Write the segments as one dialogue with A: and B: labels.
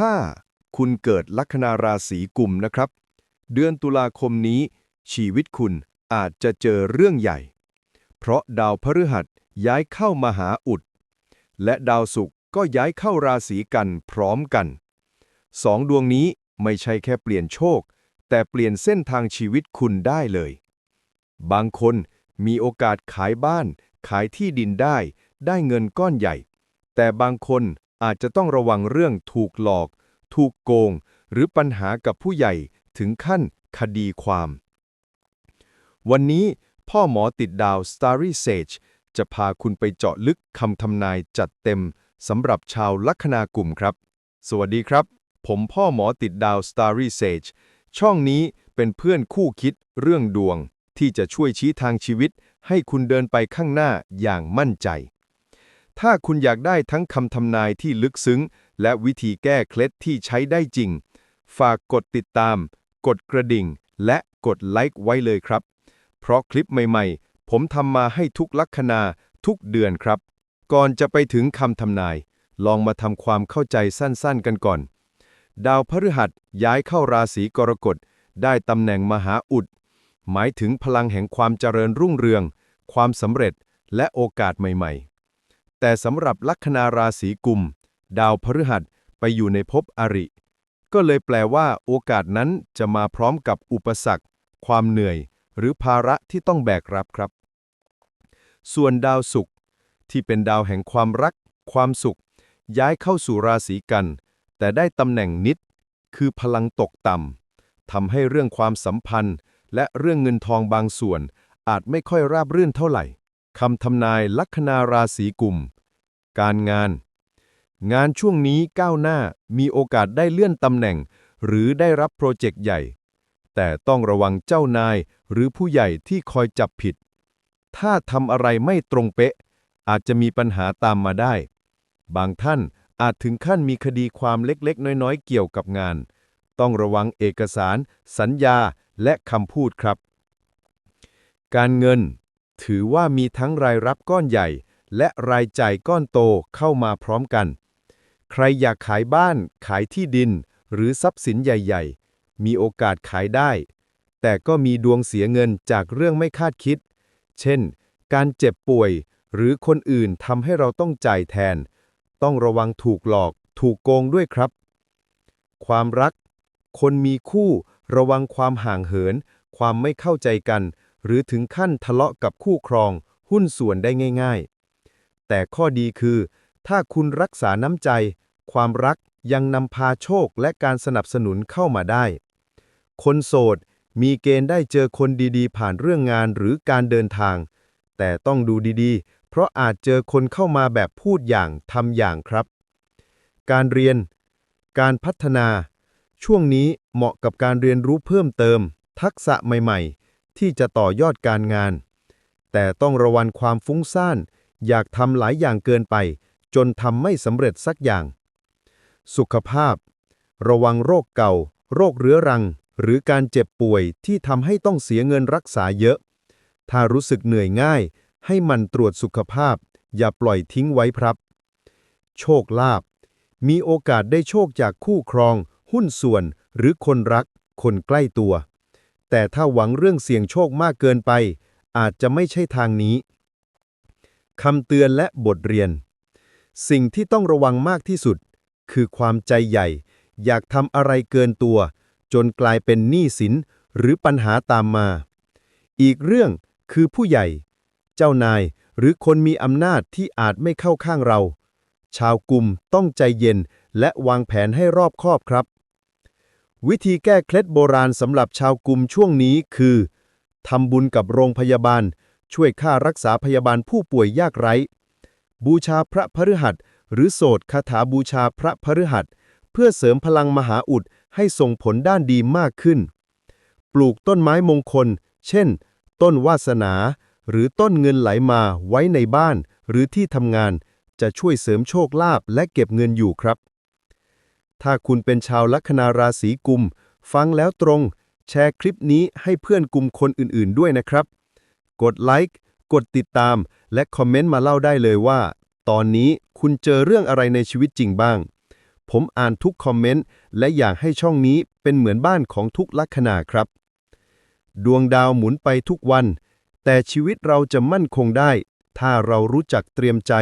A: ถ้าคุณเกิดลัคนาราศีกุมนะครับ เดือนตุลาคมนี้ ชีวิตคุณอาจจะเจอเรื่องใหญ่ เพราะดาวพฤหัสย้ายเข้ามาหาอุด และดาวศุกร์ก็ย้ายเข้าราศีกันพร้อมกันสองดวงนี้ไม่ใช่แค่เปลี่ยนโชค แต่เปลี่ยนเส้นทางชีวิตคุณได้เลย บางคนมีโอกาสขายบ้าน ขายที่ดินได้ ได้เงินก้อนใหญ่ แต่บางคน อาจจะต้องระวังเรื่องถูกหลอก ถูกโกง หรือปัญหากับผู้ใหญ่ถึงขั้นคดีความ วันนี้พ่อหมอติดดาว Starry Sage จะพาคุณไปเจาะลึกคำทำนายจัดเต็มสำหรับชาวลัคนากลุ่มครับ สวัสดีครับ ผมพ่อหมอติดดาว Starry Sage ช่องนี้เป็นเพื่อนคู่คิดเรื่องดวง ที่จะช่วยชี้ทางชีวิต ให้คุณเดินไปข้างหน้าอย่างมั่นใจ ถ้าคุณอยากได้ทั้งคำทำนายที่ลึกซึ้ง และวิธีแก้เคล็ดที่ใช้ได้จริง ฝากกดติดตาม กดกระดิ่ง และกดไลค์ไว้เลยครับ เพราะคลิปใหม่ๆ ผมทำมาให้ทุกลัคนาทุกเดือนครับ ก่อนจะไปถึงคำทำนาย ลองมาทำความเข้าใจสั้นๆกันก่อน ดาวพฤหัสย้ายเข้าราศีกรกฎ ได้ตำแหน่งมหาอุด หมายถึงพลังแห่งความเจริญรุ่งเรือง ความสำเร็จ และโอกาสใหม่ ๆ แต่สำหรับลัคนาราศีกุม ดาวพฤหัสไปอยู่ในภพอริ ก็เลยแปลว่า โอกาสนั้นจะมาพร้อมกับอุปสรรค ความเหนื่อย หรือภาระที่ต้องแบกรับครับ ส่วนดาวศุกร์ที่เป็นดาวแห่งความรัก ความสุข ย้ายเข้าสู่ราศีกัน แต่ได้ตำแหน่งนิด คือพลังตกต่ำทำให้เรื่องความสัมพันธ์ และเรื่องเงินทองบางส่วนอาจไม่ค่อยราบรื่นเท่าไหร่ คำทำนายลัคนาราศีกุม การงาน งานช่วงนี้ก้าวหน้ามีโอกาสได้เลื่อนตำแหน่ง หรือได้รับโปรเจกต์ใหญ่ แต่ต้องระวังเจ้านายหรือผู้ใหญ่ที่คอยจับผิด ถ้าทำอะไรไม่ตรงเป๊ะ อาจจะมีปัญหาตามมาได้ บางท่านอาจถึงขั้นมีคดีความเล็กๆ น้อยๆ เกี่ยวกับงาน ต้องระวังเอกสาร สัญญา และคำพูดครับ การเงิน ถือว่ามีทั้งรายรับก้อนใหญ่ และรายจ่ายก้อนโตเข้ามาพร้อมกัน ใครอยากขายบ้าน ขายที่ดิน หรือทรัพย์สินใหญ่ ๆ มีโอกาสขายได้ แต่ก็มีดวงเสียเงินจากเรื่องไม่คาดคิด เช่น การเจ็บป่วย หรือคนอื่นทำให้เราต้องจ่ายแทน ต้องระวังถูกหลอก ถูกโกงด้วยครับ ความรัก คนมีคู่ ระวังความห่างเหิน ความไม่เข้าใจกัน หรือถึงขั้นทะเลาะกับคู่ครองหุ้นส่วนได้ง่าย ๆ แต่ข้อดีคือ ถ้าคุณรักษาน้ำใจ ความรักยังนำพาโชคและการสนับสนุนเข้ามาได้ คนโสดมีเกณฑ์ได้เจอคนดีๆ ผ่านเรื่องงานหรือการเดินทาง แต่ต้องดูดีๆ เพราะอาจเจอคนเข้ามาแบบพูดอย่างทำอย่างครับ การเรียน การพัฒนา ช่วงนี้เหมาะกับการเรียนรู้เพิ่มเติม ทักษะใหม่ๆ ที่จะต่อยอดการงาน แต่ต้องระวังความฟุ้งซ่าน อยากทำหลายอย่างเกินไป จนทำไม่สำเร็จสักอย่าง สุขภาพ ระวังโรคเก่า โรคเรื้อรัง หรือการเจ็บป่วยที่ทำให้ต้องเสียเงินรักษาเยอะ ถ้ารู้สึกเหนื่อยง่าย ให้มันตรวจสุขภาพ อย่าปล่อยทิ้งไว้ครับ โชคลาภมีโอกาสได้โชคจากคู่ครอง หุ้นส่วน หรือคนรัก คนใกล้ตัว แต่ถ้าหวังเรื่องเสี่ยงโชคมากเกินไป อาจจะไม่ใช่ทางนี้คำเตือนและบทเรียน สิ่งที่ต้องระวังมากที่สุด คือความใจใหญ่ อยากทำอะไรเกินตัว จนกลายเป็นหนี้สินหรือปัญหาตามมา อีกเรื่องคือผู้ใหญ่ เจ้านายหรือคนมีอำนาจที่อาจไม่เข้าข้างเรา ชาวกลุ่มต้องใจเย็นและวางแผนให้รอบคอบครับ วิธีแก้เคล็ดโบราณสำหรับชาวกลุ่มช่วงนี้คือทำบุญกับโรงพยาบาล ช่วยค่ารักษาพยาบาลผู้ป่วยยากไร้ บูชาพระพฤหัส หรือโสดคาถาบูชาพระพฤหัส เพื่อเสริมพลังมหาอุดให้ส่งผลด้านดีมากขึ้น ปลูกต้นไม้มงคล เช่น ต้นวาสนา หรือต้นเงินไหลมาไว้ในบ้าน หรือที่ทำงาน จะช่วยเสริมโชคลาภและเก็บเงินอยู่ครับ ถ้าคุณเป็นชาวลัคนาราศีกุม ฟังแล้วตรง แชร์คลิปนี้ให้เพื่อนกลุ่มคนอื่นๆด้วยนะครับ กดไลค์ กดติดตาม และคอมเมนต์มาเล่าได้เลยว่า ตอนนี้คุณเจอเรื่องอะไรในชีวิตจริงบ้าง
B: ผมอ่านทุกคอมเมนต์ และอยากให้ช่องนี้เป็นเหมือนบ้านของทุกลัคนาครับ ดวงดาวหมุนไปทุกวัน แต่ชีวิตเราจะมั่นคงได้ ถ้าเรารู้จักเตรียมใจ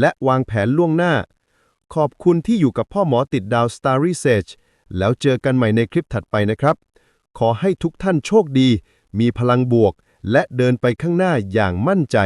B: และวางแผนล่วงหน้า ขอบคุณที่อยู่กับพ่อหมอติดดาว Starry Sage แล้วเจอกันใหม่ในคลิปถัดไปนะครับ ขอให้ทุกท่านโชคดี มีพลังบวก และเดินไปข้างหน้าอย่างมั่นใจ